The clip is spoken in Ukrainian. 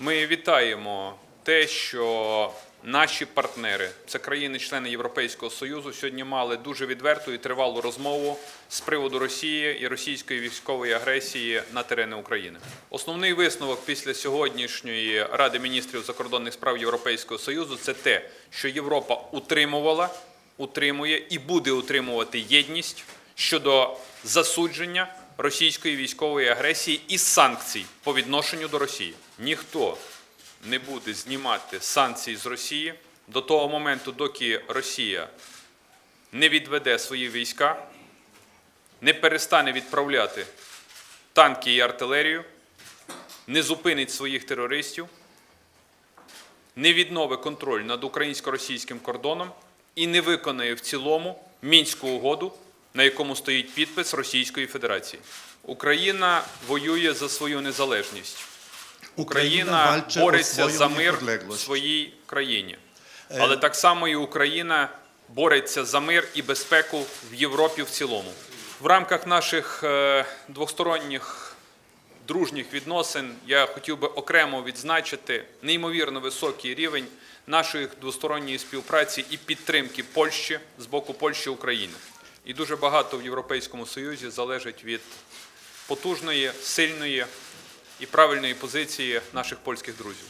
Ми вітаємо те, що наші партнери, це країни-члени Європейського Союзу, сьогодні мали дуже відверту і тривалу розмову з приводу Росії і російської військової агресії на терени України. Основний висновок після сьогоднішньої Ради міністрів закордонних справ Європейського Союзу це те, що Європа утримувала, утримує і буде утримувати єдність щодо засудження російської військової агресії і санкцій по відношенню до Росії. Ніхто не буде знімати санкції з Росії до того моменту, доки Росія не відведе свої війська, не перестане відправляти танки і артилерію, не зупинить своїх терористів, не відновить контроль над українсько-російським кордоном і не виконає в цілому мінську угоду, на якому стоїть підпис Російської Федерації. Україна воює за свою незалежність. Україна бореться за мир в своїй країні, але так само і Україна бореться за мир і безпеку в Європі в цілому. В рамках наших е, двосторонніх дружніх відносин я хотів би окремо відзначити неймовірно високий рівень нашої двосторонньої співпраці і підтримки Польщі з боку Польщі України. І дуже багато в Європейському Союзі залежить від потужної, сильної і правильної позиції наших польських друзів.